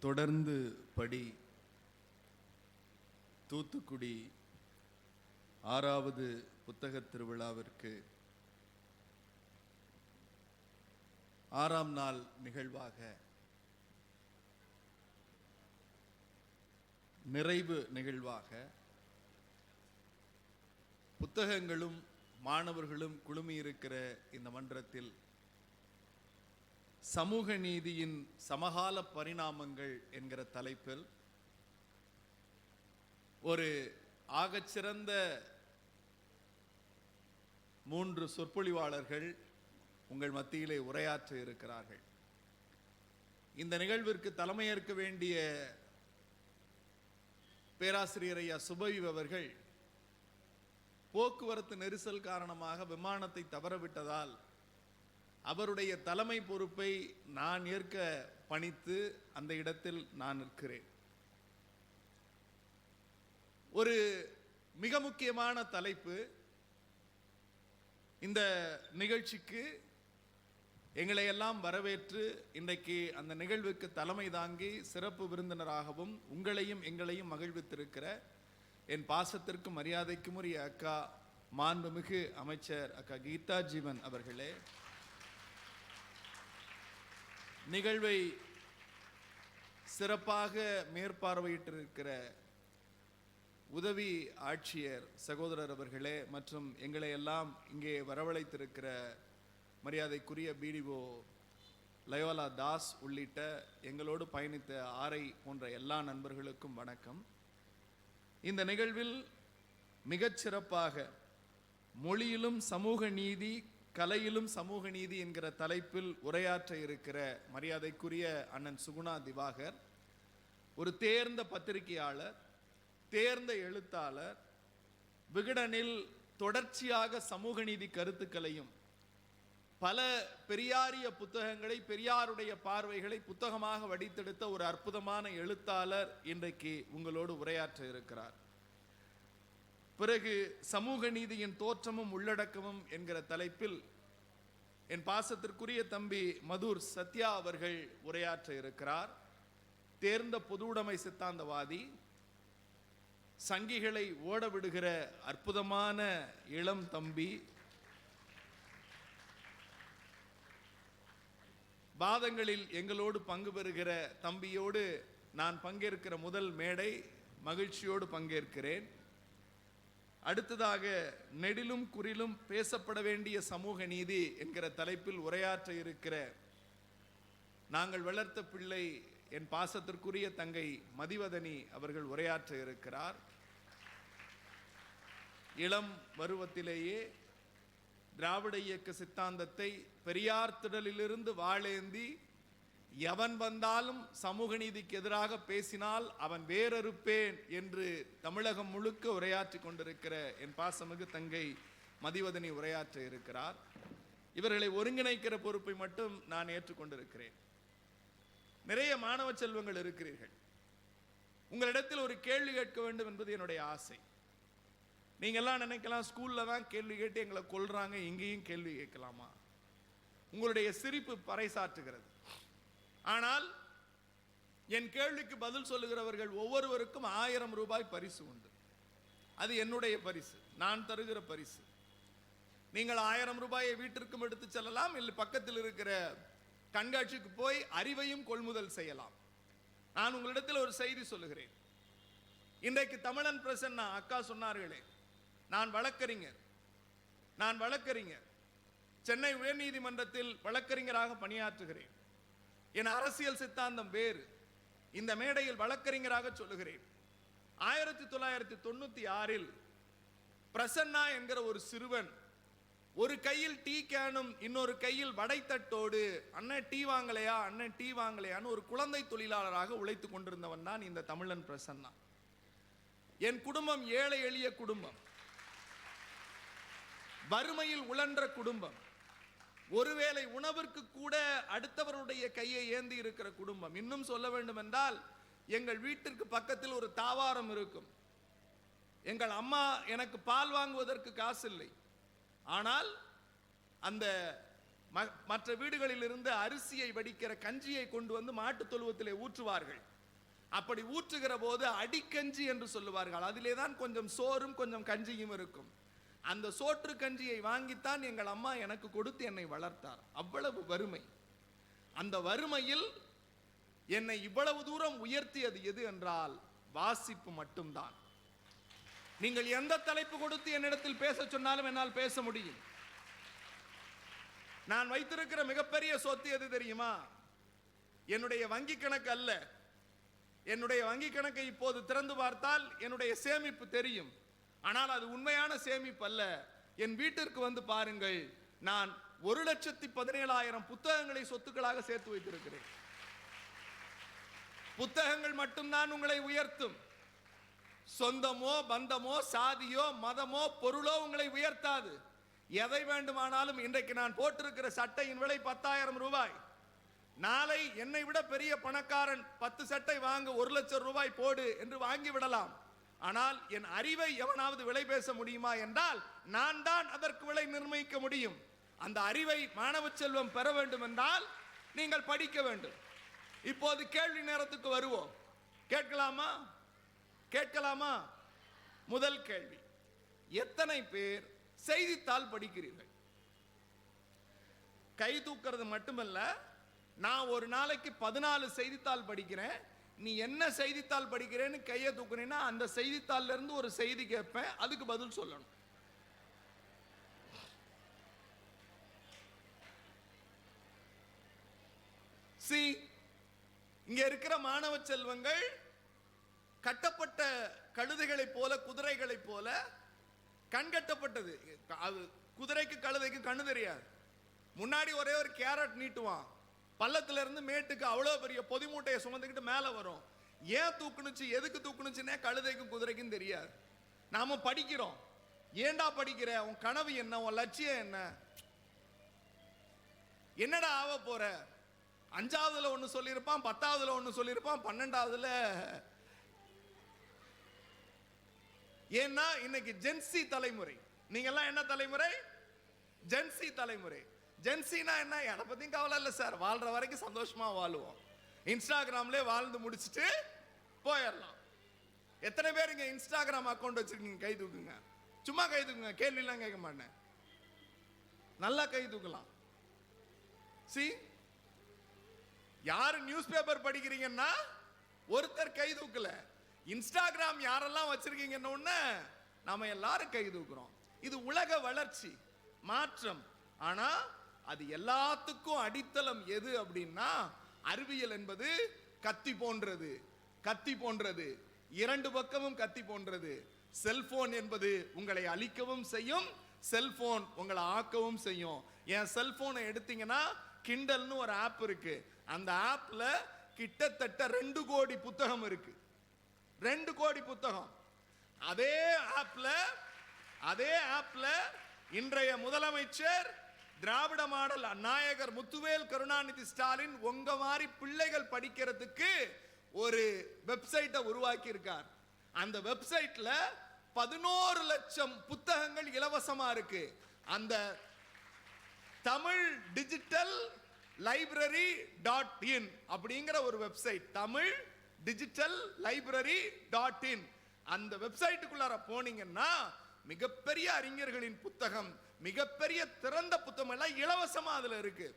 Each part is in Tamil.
தொடர்ந்து படி தூத்துக்குடி ஆறாவது புத்தக திருவிழாவிற்கு ஆறாம் நாள் நிகழ்வாக நிறைவு நிகழ்வாக புத்தகங்களும் மாணவர்களும் குழுமியிருக்கிற இந்த மன்றத்தில் சமூக நீதியின் சமகால பரிணாமங்கள் என்கிற தலைப்பில் ஒரு ஆகச்சிறந்த மூன்று சொற்பொழிவாளர்கள் உங்கள் மத்தியிலே உரையாற்ற இருக்கிறார்கள். இந்த நிகழ்விற்கு தலைமையேற்க வேண்டிய பேராசிரியர் ஐயா சுபவி அவர்கள் போக்குவரத்து நெரிசல் காரணமாக விமானத்தை தவறவிட்டதால் அவருடைய தலைமை பொறுப்பை நான் ஏற்க பணித்து அந்த இடத்தில் நான் நிற்கிறேன். ஒரு மிக முக்கியமான தலைப்பு இந்த நிகழ்ச்சிக்கு எங்களை எல்லாம் வரவேற்று இன்றைக்கு அந்த நிகழ்வுக்கு தலைமை தாங்கி சிறப்பு விருந்தினராகவும் உங்களையும் எங்களையும் மகிழ்வித்திருக்கிற என் பாசத்திற்கும் மரியாதைக்கும் உரிய அக்கா மாண்புமிகு அமைச்சர் அக்கா கீதா ஜீவன் அவர்களே. நிகழ்வை சிறப்பாக மேற்பார்வையிட்டிருக்கிற உதவி ஆட்சியர் சகோதரர் அவர்களே மற்றும் எங்களை எல்லாம் இங்கே வரவழைத்திருக்கிற மரியாதைக்குரிய பிடிஓ லயோலா தாஸ் உள்ளிட்ட எங்களோடு பயணித்த ஆரை போன்ற எல்லா நண்பர்களுக்கும் வணக்கம். இந்த நிகழ்வில் மிகச்சிறப்பாக மொழியிலும் சமூக நீதி கலையிலும் சமூக நீதி என்கிற தலைப்பில் உரையாற்ற இருக்கிற மரியாதைக்குரிய அண்ணன் சுகுணா திவாகர் ஒரு தேர்ந்த பத்திரிகையாளர் தேர்ந்த எழுத்தாளர் விகடனில் தொடர்ச்சியாக சமூக நீதி கருத்துக்களையும் பல பெரியாரிய புத்தகங்களை பெரியாருடைய பார்வைகளை புத்தகமாக வடித்தெடுத்த ஒரு அற்புதமான எழுத்தாளர் இன்றைக்கு உங்களோடு உரையாற்ற இருக்கிறார். பிறகு சமூக நீதியின் தோற்றமும் உள்ளடக்கமும் என்கிற தலைப்பில் என் பாசத்திற்குரிய தம்பி மதுர் சத்யா அவர்கள் உரையாற்ற இருக்கிறார். தேர்ந்த பொதுவுடைமை சித்தாந்தவாதி. சங்கிகளை ஓட விடுகிற அற்புதமான இளம் தம்பி. வாதங்களில் எங்களோடு பங்கு பெறுகிற தம்பியோடு நான் பங்கேற்கிற முதல் மேடை மகிழ்ச்சியோடு பங்கேற்கிறேன். அடுத்ததாக நெடிலும் குறிலும் பேசப்பட வேண்டிய சமூக நீதி என்கிற தலைப்பில் உரையாற்ற இருக்கிற நாங்கள் வளர்த்த பிள்ளை என் பாசத்திற்குரிய தங்கை மதிவதனி அவர்கள் உரையாற்ற இருக்கிறார். இளம் பருவத்திலேயே திராவிட இயக்க சித்தாந்தத்தை பெரியார் திடலிலிருந்து வாழேந்தி எவன் வந்தாலும் சமூக நீதிக்கு எதிராக பேசினால் அவன் வேறறுப்பேன் என்று தமிழகம் முழுக்க உரையாற்றி கொண்டிருக்கிற என் பாசமிகு தங்கை மதிவதனி உரையாற்ற இருக்கிறார். இவர்களை ஒருங்கிணைக்கிற பொறுப்பை மட்டும் நான் ஏற்றுக்கொண்டிருக்கிறேன். நிறைய மாணவ செல்வங்கள் இருக்கிறீர்கள். உங்களிடத்தில் ஒரு கேள்வி கேட்க வேண்டும் என்பது என்னுடைய ஆசை. நீங்கள்லாம் நினைக்கலாம் ஸ்கூலில் தான் கேள்வி கேட்டு எங்களை கொல்றாங்க இங்கேயும் கேள்வி கேட்கலாமா? உங்களுடைய சிரிப்பு பறைசாற்றுகிறது. ஆனால் என் கேள்விக்கு பதில் சொல்லுகிறவர்கள் ஒவ்வொருவருக்கும் ஆயிரம் ரூபாய் பரிசு உண்டு. அது என்னுடைய பரிசு. நான் தருகிற பரிசு. நீங்கள் ஆயிரம் ரூபாயை வீட்டிற்கும் எடுத்து செல்லலாம் இல்லை பக்கத்தில் இருக்கிற கண்காட்சிக்கு போய் அறிவையும் கொள்முதல் செய்யலாம். நான் உங்களிடத்தில் ஒரு செய்தி சொல்லுகிறேன். இன்றைக்கு தமிழன் பிரசன்னா அக்கா சொன்னார்களே நான் வழக்கறிஞர். நான் வழக்கறிஞர். சென்னை உயர்நீதிமன்றத்தில் வழக்கறிஞராக பணியாற்றுகிறேன். என் அரசியல் சித்தாந்தம் வேறு. இந்த மேடையில் வழக்கறிஞராக சொல்லுகிறேன். ஆயிரத்தி தொள்ளாயிரத்தி தொண்ணூத்தி ஆறில் பிரசன்னா என்கிற ஒரு சிறுவன் ஒரு கையில் டீ கேனும் இன்னொரு கையில் வடைத்தட்டோடு அண்ணன் டீ வாங்கலையா? அண்ணன் டீ வாங்கலையான்னு ஒரு குழந்தை தொழிலாளராக உழைத்து கொண்டிருந்தவன் தான் இந்த தமிழன் பிரசன்னா. என் குடும்பம் ஏழை எளிய குடும்பம். வறுமையில் உழன்ற குடும்பம். ஒருவேளை உணவிற்கு கூட அடுத்தவருடைய கையை ஏந்தி இருக்கிற குடும்பம். இன்னும் சொல்ல வேண்டும் என்றால் எங்கள் வீட்டிற்கு பக்கத்தில் ஒரு தாவாரம் இருக்கும். எங்கள் அம்மா எனக்கு பால் வாங்குவதற்கு காசு இல்லை ஆனால் அந்த ம- மற்ற வீடுகளில் இருந்து அரிசியை வடிக்கிற கஞ்சியை கொண்டு வந்து மாட்டுத் தொழுவத்திலே ஊற்றுவார்கள். அப்படி ஊற்றுகிற போது அடிக்கஞ்சி என்று சொல்லுவார்கள். அதிலே தான் கொஞ்சம் சோறும் கொஞ்சம் கஞ்சியும் இருக்கும். அந்த சோற்று கஞ்சியை வாங்கித்தான் எங்கள் அம்மா எனக்கு கொடுத்து என்னை வளர்த்தார். அவ்வளவு வறுமை. அந்த வறுமையில் என்னை இவ்வளவு தூரம் உயர்த்தியது எது என்றால் வாசிப்பு மட்டும்தான். நீங்கள் எந்த தலைப்பு கொடுத்து என்னிடத்தில் பேச சொன்னாலும் என்னால் பேச முடியும். நான் வைத்திருக்கிற மிகப்பெரிய சொத்து எது தெரியுமா? என்னுடைய வங்கி கணக்கு அல்ல. என்னுடைய வங்கி கணக்கை இப்போது திறந்து பார்த்தால் என்னுடைய சேமிப்பு தெரியும். ஆனால் அது உண்மையான சேமிப்பு அல்ல. என் வீட்டிற்கு வந்து பாருங்கள். நான் ஒரு லட்சத்தி பதினேழாயிரம் புத்தகங்களை சொத்துக்களாக சேர்த்து வைத்திருக்கிறேன். புத்தகங்கள் மட்டும்தான் உங்களை உயர்த்தும். சொந்தமோ பந்தமோ சாதியோ மதமோ பொருளோ உங்களை உயர்த்தாது. எதை வேண்டுமானாலும் இன்றைக்கு நான் போட்டிருக்கிற சட்டையின் விலை பத்தாயிரம் ரூபாய். நாளை என்னை விட பெரிய பணக்காரன் பத்து சட்டை வாங்க ஒரு லட்சம் ரூபாய் போடு என்று வாங்கி விடலாம். ஆனால் என் அறிவை எவனாவது விலை பேச முடியுமா என்றால் நான் தான் அதற்கு விலை நிர்ணயிக்க முடியும். அந்த அறிவை மாணவ செல்வம் பெற வேண்டும் என்றால் நீங்கள் படிக்க வேண்டும். இப்போது கேள்வி நேரத்துக்கு வருவோம். கேட்கலாமா? கேட்கலாமா? முதல் கேள்வி. எத்தனை பேர் செய்தித்தாள் படிக்கிறீர்கள்? கை தூக்கிறது மட்டுமல்ல நான் ஒரு நாளைக்கு பதினாலு செய்தித்தாள் படிக்கிறேன். நீ என்ன செய்தித்தாள் படிக்கிறேன்னு கையை தூக்குனீன்னா அந்த செய்தித்தாள்ல இருந்து ஒரு செய்தி கேட்பேன் அதுக்கு பதில் சொல்லணும். சி இங்க இருக்கிற மாணவ செல்வங்கள் கட்டப்பட்ட கழுதைகளைப் போல குதிரைகளைப் போல கண்கட்டப்பட்டது அது குதிரைக்கு கழுதைக்கு கண்ணு தெரியாது. முன்னாடி ஒரே ஒரு கேரட் நீட்டுவான். பள்ளத்துல இருந்து மேட்டுக்கு அவ்வளோ பெரிய பொதிமூட்டையை சுமந்துக்கிட்டு மேலே வரும். ஏன் தூக்குனுச்சு எதுக்கு தூக்குனுச்சுன்னே கழுதைக்கும் குதிரைக்கும் தெரியாது. நாம படிக்கிறோம். ஏன்டா படிக்கிற? உன் கனவு என்ன? உன் லட்சியம் என்ன? என்னடா ஆக போற? அஞ்சாவதுல ஒன்று சொல்லியிருப்பான் பத்தாவதுல ஒன்று சொல்லியிருப்பான் பன்னெண்டாவதுல. ஏன்னா இன்னைக்கு ஜென்சி தலைமுறை. நீங்கெல்லாம் என்ன தலைமுறை? ஜென்சி தலைமுறை. ஜென்சினா என்ன? என்னை பத்தியும் கவலை இல்லை சார் வாழ்ற வரைக்கும் சந்தோஷமா வாழுவோம். இன்ஸ்டாகிராம்லே வாழ்ந்து முடிச்சுட்டு போயிடலாம் எத்தனை பேர் இங்கே இன்ஸ்டாகிராம் அக்கௌண்ட் வச்சிருக்கீங்க? கை தூக்குங்க. சும்மா கை தூக்குங்க. கேள்விலாம் கேட்க மாட்டேன். நல்லா கை தூக்கலாம். சி யார் நியூஸ் பேப்பர் படிக்கிறீங்கன்னா ஒருத்தர் கை தூக்கல. இன்ஸ்டாகிராம் யாரெல்லாம் வச்சிருக்கீங்கன்னு உடனே நாம எல்லாரும் கை தூக்குறோம். இது உலக வளர்ச்சி. மாற்றம். ஆனா அது எல்லாத்துக்கும் அடித்தளம் எது அப்படின்னா அறிவியல் என்பது கத்தி போன்றது கத்தி போன்றது. இரண்டு பக்கமும் கத்தி போன்றது. செல்போன் என்பது உங்களை அழிக்கவும் செய்யும் செல்போன் உங்களை ஆக்கவும் செய்யும். என் செல்போனை எடுத்தீங்கன்னா கிண்டல்னு ஒரு ஆப் இருக்கு. அந்த ஆப்ல கிட்டத்தட்ட ரெண்டு கோடி புத்தகம் இருக்கு. ரெண்டு கோடி புத்தகம். அதே ஆப்ல அதே ஆப்ல இன்றைய முதலமைச்சர் திராவிட மாடல் நாயகர் முத்துவேல் கருணாநிதி ஸ்டாலின் உங்க மாதிரி பிள்ளைகள் படிக்கிறதுக்கு ஒரு வெப்சைட்டை உருவாக்கி இருக்கார் அந்த வெப்சைட்ல பதினோரு லட்சம் புத்தகங்கள் இலவசமா இருக்கு. அந்த Tamil digital library dot in அப்படிங்கிற ஒரு website. Tamil digital library dot in. அந்த வெப்சைட்டுக்குள்ளார போனீங்கன்னா மிகப்பெரிய அறிஞர்களின் புத்தகம் மிகப்பெரிய திறந்த புத்தகம் எல்லாம் இலவசமா அதுல இருக்கு.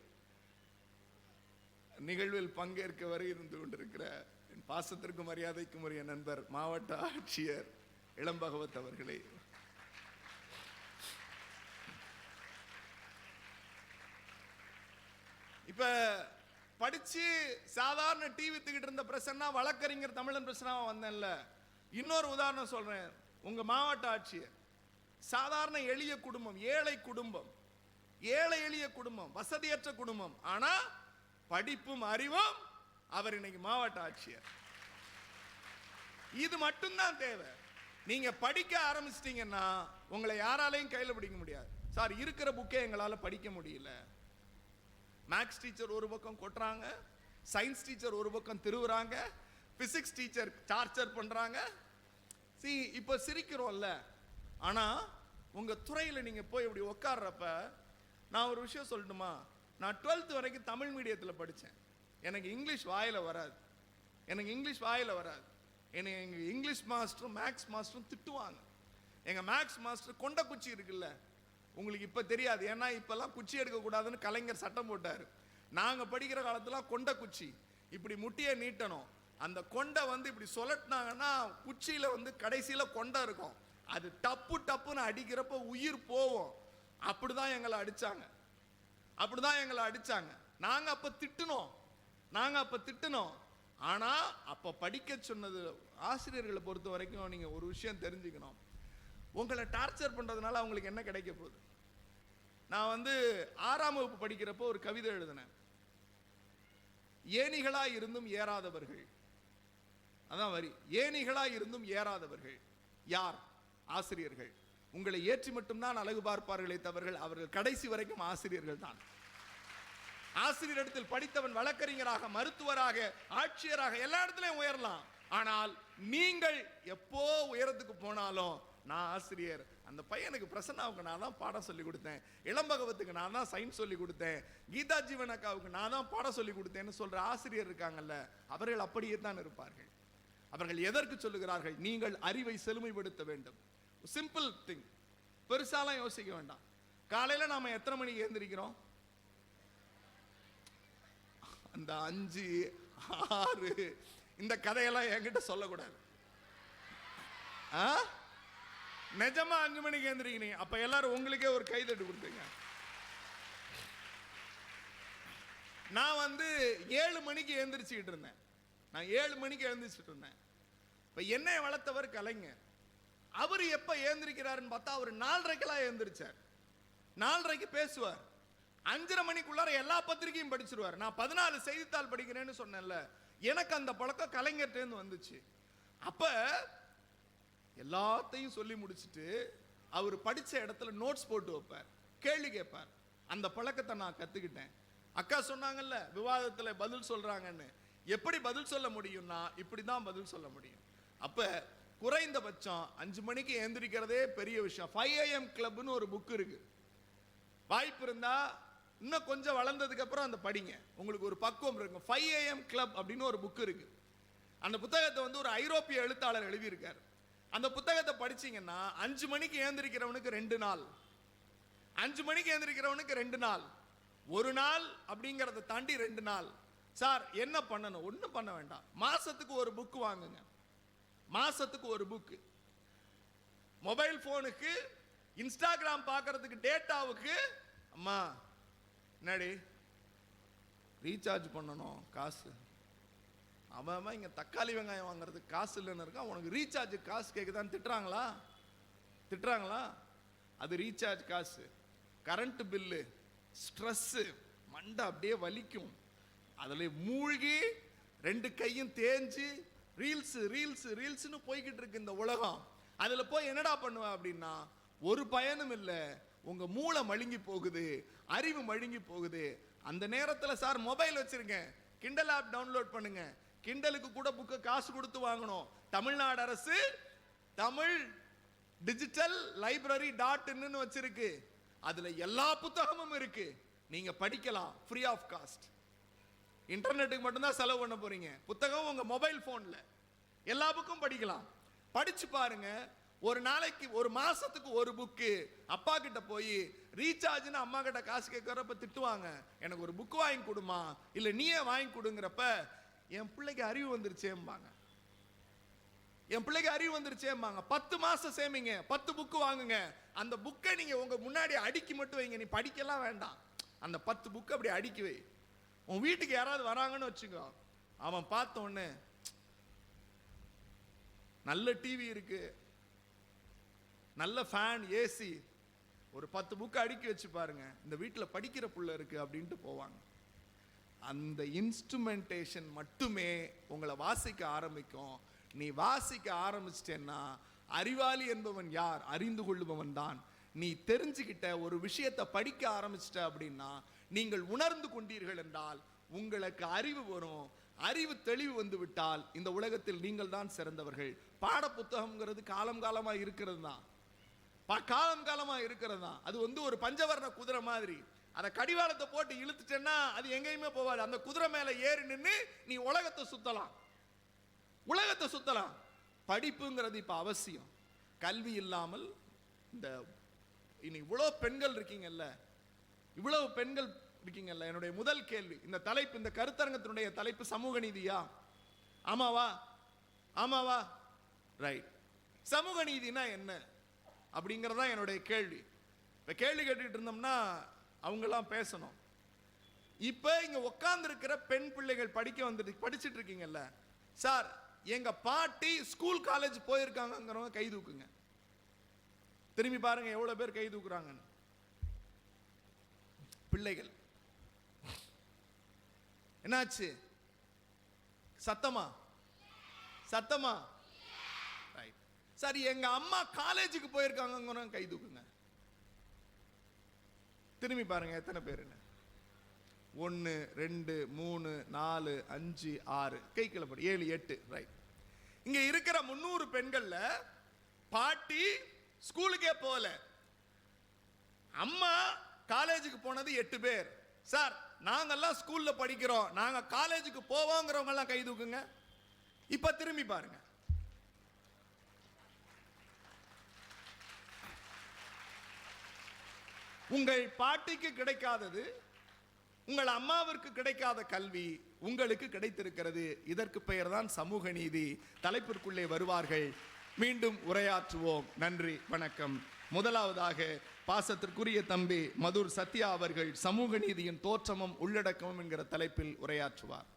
நிகழ்வில் பங்கேற்க வரை இருந்து கொண்டிருக்கிற என் பாசத்திற்கும் மரியாதைக்கும் உரிய நண்பர் மாவட்ட ஆட்சியர் இளம்பகவத் அவர்களே. இப்ப படிச்சு சாதாரண டிவி வித்துக்கிட்டு இருந்த பிரசன்னா வழக்கறிஞர் தமிழன் பிரச்சனாவா வந்தேன்ல. இன்னொரு உதாரணம் சொல்றேன். உங்க மாவட்ட ஆட்சியர். சாதாரண எளிய குடும்பம் ஏழை குடும்பம் ஏழை எளிய குடும்பம் வசதியற்ற குடும்பம். ஆனா படிப்பும் அறிவும் அவர் இன்னைக்கு மாவட்ட ஆட்சியர். இது மட்டும்தான் தேவை. நீங்க படிக்க ஆரம்பிச்சிட்டீங்கன்னா உங்களை யாராலையும் கையில் பிடிக்க முடியாது. சார் இருக்கிற புக்கே எங்களால படிக்க முடியல. மேக்ஸ் டீச்சர் ஒரு பக்கம் கொட்டுறாங்க சயின்ஸ் டீச்சர் ஒரு பக்கம் திருவுறாங்க பிசிக்ஸ் டீச்சர் டார்ச்சர் பண்றாங்க. சி இப்போ சிரிக்கிறோம்ல ஆனால் உங்கள் துறையில் நீங்கள் போய் இப்படி உட்கார்றப்ப நான் ஒரு விஷயம் சொல்லணுமா நான் டுவெல்த் வரைக்கும் தமிழ் மீடியத்தில் படித்தேன் எனக்கு இங்கிலீஷ் வாயில வராது. எனக்கு இங்கிலீஷ் வாயில் வராது. என்னை எங்கள் இங்கிலீஷ் மாஸ்டரும் மேக்ஸ் மாஸ்டரும் திட்டுவாங்க. எங்கள் மேக்ஸ் மாஸ்டர் கொண்ட குச்சி இருக்குல்ல உங்களுக்கு இப்போ தெரியாது. ஏன்னா இப்போல்லாம் குச்சி எடுக்கக்கூடாதுன்னு கலைஞர் சட்டம் போட்டார். நாங்கள் படிக்கிற காலத்தில் கொண்ட குச்சி. இப்படி முட்டியை நீட்டணும். அந்த கொண்டை வந்து இப்படி சொலட்டினாங்கன்னா குச்சியில் வந்து கடைசியில் கொண்டை இருக்கும். அது டப்பு டப்புன்னு அடிக்கிறப்ப உயிர் போகும் அப்படிதான் எங்களை அடித்தாங்க அப்படி தான் எங்களை அடித்தாங்க நாங்கள் அப்போ திட்டுனோம். நாங்கள் அப்போ திட்டுனோம். ஆனால் அப்போ படிக்க சொன்னது ஆசிரியர்களை பொறுத்த வரைக்கும் நீங்கள் ஒரு விஷயம் தெரிஞ்சுக்கணும். உங்களை டார்ச்சர் பண்ணுறதுனால அவங்களுக்கு என்ன கிடைக்க போகுது? நான் வந்து ஆறாம் வகுப்பு படிக்கிறப்போ ஒரு கவிதை எழுதினேன். ஏணிகளாக இருந்தும் ஏறாதவர்கள். அதான் வரி. ஏணிகளாக இருந்தும் ஏறாதவர்கள். யார்? ஆசிரியர்கள். உங்களை ஏற்றி மட்டும்தான் அழகு பார்ப்பார்களே தவிர அவர்கள் கடைசி வரைக்கும் ஆசிரியர்கள் தான். ஆசிரியரிடத்தில் படித்தவன் வழக்கறிஞராக மருத்துவராக ஆட்சியராக எல்லா இடத்துலயும் உயரலாம். ஆனால் நீங்கள் எப்போ உயரத்துக்கு போனாலும் நான் ஆசிரியர். அந்த பையனுக்கு பிரசன்னாவுக்கு நான் தான் பாடம் சொல்லி கொடுத்தேன். இளம்பகவத்துக்கு நான் தான் சயின்ஸ் சொல்லி கொடுத்தேன். கீதா ஜீவனக்காவுக்கு நான் தான் பாடம் சொல்லி கொடுத்தேன்னு சொல்ற ஆசிரியர் இருக்காங்கல்ல அவர்கள் அப்படியே தான் இருப்பார்கள். அவர்கள் எதற்கு சொல்லுகிறார்கள்? நீங்கள் அறிவை செழுமைப்படுத்த வேண்டும். சிம்பிள் திங் பெருசாலாம் யோசிக்க வேண்டாம். காலையில நாம எத்தனை மணிக்கு எழுந்திருக்கிறோம்? அந்த அஞ்சு ஆறு இந்த கதையெல்லாம் என்கிட்ட சொல்லக்கூடாது. ஆ? நிஜமா அஞ்சு மணிக்கு எழுந்திருக்கிறீங்க? அப்ப எல்லாரும் உங்களுக்கே ஒரு கைதட்டு கொடுத்துங்க நான் வந்து ஏழு மணிக்கு எழுந்திரிச்சுக்கிட்டு இருந்தேன். நான் ஏழு மணிக்கு எழுந்திரிச்சிட்டு இருந்தேன். இப்போ என்னை வளர்த்தவர் கலைஞர். அவர் எப்ப ஏந்திரிக்கிறாருன்னு பார்த்தா அவர் நாலரைக்கெல்லாம் ஏந்திரிச்சார். நாலரைக்கு பேசுவார். அஞ்சரை மணிக்குள்ளார எல்லா பத்திரிக்கையும் படிச்சிருவார். நான் பதினாலு செய்தித்தாள் படிக்கிறேன்னு சொன்னேன்ல எனக்கு அந்த பழக்கம் கலைஞர்கிட்டேருந்து வந்துச்சு. அப்ப எல்லாத்தையும் சொல்லி முடிச்சிட்டு அவர் படிச்ச இடத்துல நோட்ஸ் போட்டு வைப்பார். கேள்வி கேட்பார். அந்த பழக்கத்தை நான் கத்துக்கிட்டேன். அக்கா சொன்னாங்கல்ல விவாதத்துல பதில் சொல்றாங்கன்னு. எப்படி பதில் சொல்ல முடியும்னா இப்படி தான் பதில் சொல்ல முடியும். அப்ப குறைந்தபட்சம் அஞ்சு மணிக்கு எந்திரிக்கிறதே பெரிய விஷயம். ஃபைவ் ஏஎம் கிளப்னு ஒரு புக் இருக்கு. வாய்ப்பு இருந்தால் இன்னும் கொஞ்சம் வளர்ந்ததுக்கு அப்புறம் அந்த படிங்க. உங்களுக்கு ஒரு பக்குவம் இருக்கும். ஃபைவ் ஏஎம் கிளப் அப்படின்னு ஒரு புக் இருக்கு. அந்த புத்தகத்தை வந்து ஒரு ஐரோப்பிய எழுத்தாளர் எழுதியிருக்காரு. அந்த புத்தகத்தை படிச்சீங்கன்னா அஞ்சு மணிக்கு ஏந்திரிக்கிறவனுக்கு ரெண்டு நாள். அஞ்சு மணிக்கு ஏந்திரிக்கிறவனுக்கு ரெண்டு நாள். ஒரு நாள் அப்படிங்கிறத தாண்டி ரெண்டு நாள். சார் என்ன பண்ணணும்? ஒன்றும் பண்ண வேண்டாம். மாசத்துக்கு ஒரு புக் வாங்குங்க. மாசத்துக்கு ஒரு புக்கு மொபைல் போனுக்கு இன்ஸ்டாகிராம் பார்க்கறதுக்கு டேட்டாவுக்கு அம்மா என்னடி? ரீசார்ஜ் பண்ணணும் காசு. அவன் இங்கே தக்காளி வெங்காயம் வாங்குறதுக்கு காசு இல்லைன்னு இருக்கான். உனக்கு ரீசார்ஜ் காசு கேக்குதான்னு திட்டுறாங்களா? திட்டுறாங்களா? அது ரீசார்ஜ் காசு. கரண்ட்டு பில்லு ஸ்ட்ரெஸ்ஸு மண்டை அப்படியே வலிக்கும். அதில் மூழ்கி ரெண்டு கையும் தேஞ்சு ரீல்ஸ் ரீல்ஸ் ரீல்ஸ்னு போய்கிட்டு இருக்கு இந்த உலகம். அதில் போய் என்னடா பண்ணுவேன் அப்படின்னா ஒரு பயனும் இல்லை. உங்க மூளை மழுங்கி போகுது அறிவு மழுங்கி போகுது. அந்த நேரத்தில் சார் மொபைல் வச்சுருக்கேன் கிண்டல் ஆப் டவுன்லோட் பண்ணுங்க. கிண்டலுக்கு கூட புக்கை காசு கொடுத்து வாங்கணும். தமிழ்நாடு அரசு தமிழ் டிஜிட்டல் லைப்ரரி டாட் இன்னு வச்சிருக்கு. அதுல எல்லா புத்தகமும் இருக்கு. நீங்க படிக்கலாம் ஃப்ரீ ஆஃப் காஸ்ட் இன்டர்நெட்டுக்கு மட்டும்தான் செலவு பண்ண போறீங்க. புத்தகம் உங்க மொபைல் போன்ல எல்லா புக்கும் படிக்கலாம். படிச்சு பாருங்க. ஒரு நாளைக்கு ஒரு மாசத்துக்கு ஒரு புக்கு அப்பா கிட்ட போய் ரீசார்ஜ்னு அம்மா கிட்ட காசு கேட்குறப்ப திட்டுவாங்க. எனக்கு ஒரு புக் வாங்கி கொடுமா. இல்ல நீயே வாங்கி கொடுங்கிறப்ப என் பிள்ளைக்கு அறிவு வந்துருச்சேம்பாங்க. என் பிள்ளைக்கு அறிவு வந்துருச்சேம்பாங்க. பத்து மாசம் சேமிங்க. பத்து புக்கு வாங்குங்க. அந்த புக்கை நீங்க உங்க முன்னாடி அடுக்கி மட்டும் வைங்க. நீ படிக்கலாம் வேண்டாம். அந்த பத்து புக்கு அப்படி அடுக்கி வை. உன் வீட்டுக்கு யாராவது வராங்கன்னு வச்சுக்கோ. அவன் பார்த்த உடனே நல்ல டிவி இருக்கு. நல்ல ஃபேன் ஏசி ஒரு பத்து புக்கு அடுக்கி வச்சு பாருங்க. இந்த வீட்டில் படிக்கிற புள்ள இருக்கு அப்படின்ட்டு போவாங்க. அந்த இன்ஸ்ட்ருமெண்டேஷன் மட்டுமே உங்களை வாசிக்க ஆரம்பிக்கும். நீ வாசிக்க ஆரம்பிச்சிட்டேன்னா அறிவாளி என்பவன் யார்? அறிந்து கொள்பவன் தான். நீ தெரிஞ்சுக்கிட்ட ஒரு விஷயத்தை படிக்க ஆரம்பிச்சிட்ட அப்படின்னா நீங்கள் உணர்ந்து கொண்டீர்கள் என்றால் உங்களுக்கு அறிவு வரும். அறிவு தெளிவு வந்து விட்டால் இந்த உலகத்தில் நீங்கள் தான் சிறந்தவர்கள். பாட புத்தகம்ங்கிறது காலம் காலமா இருக்கிறது தான் ப- காலம் காலமா இருக்கிறது தான் அது வந்து ஒரு பஞ்சவர்ண குதிரை மாதிரி. அதை கடிவாளத்தை போட்டு இழுத்துட்டேன்னா அது எங்கேயுமே போகாது. அந்த குதிரை மேல ஏறி நின்று நீ உலகத்தை சுத்தலாம். உலகத்தை சுத்தலாம். படிப்புங்கிறது இப்ப அவசியம். கல்வி இல்லாமல் இந்த இனி இவ்வளோ பெண்கள் இருக்கீங்கல்ல இவ்வளவு பெண்கள் இருக்கீங்கல்ல என்னுடைய முதல் கேள்வி. இந்த தலைப்பு இந்த கருத்தரங்கத்தினுடைய தலைப்பு சமூக நீதியா? ஆமாவா? ஆமாவா? ரைட் சமூக நீதினா என்ன? அப்படிங்கிறதா என்னுடைய கேள்வி. இப்போ கேள்வி கேட்டுக்கிட்டு இருந்தோம்னா அவங்கெல்லாம் பேசணும். இப்போ இங்கே உட்காந்துருக்கிற பெண் பிள்ளைகள் படிக்க வந்துட்டு படிச்சிட்டு இருக்கீங்கல்ல. சார் எங்கள் பாட்டி ஸ்கூல் காலேஜ் போயிருக்காங்கங்கிறவங்க கை தூக்குங்க. திரும்பி பாருங்கள் எவ்வளோ பேர் கை தூக்குறாங்கன்னு. பிள்ளைகள். என்னாச்சு? சத்தமா? சத்தமா? ரைட் சரி எங்க அம்மா காலேஜுக்கு போயிருக்காங்க கை தூக்குங்க. திரும்பி பாருங்க எத்தனை பேருன்னு ஒன்று ரெண்டு மூணு நாலு அஞ்சு ஆறு. கை கிளப்படி ஏழு எட்டு. ரைட் இங்க இருக்கிற முந்நூறு பெண்கள்ல பாட்டி ஸ்கூலுக்கே போகல. அம்மா காலேஜுக்கு போனது எட்டு பேர். சார் நாங்கள்லாம் ஸ்கூல்ல படிக்கிறோம். நாங்க காலேஜுக்கு போவோங்கிறவங்கெல்லாம் கை தூக்குங்க. இப்ப திரும்பி பாருங்க. உங்கள் பாட்டிக்கு கிடைக்காதது உங்கள் அம்மாவிற்கு கிடைக்காத கல்வி உங்களுக்கு கிடைத்திருக்கிறது. இதற்கு பெயர்தான் சமூக நீதி. தலைப்பிற்குள்ளே வருவார்கள். மீண்டும் உரையாற்றுவோம். நன்றி வணக்கம். முதலாவதாக பாசத்திற்குரிய தம்பி மதுர் சத்யா அவர்கள் சமூக நீதியின் தோற்றமும் உள்ளடக்கமும் என்கிற தலைப்பில் உரையாற்றுவார்.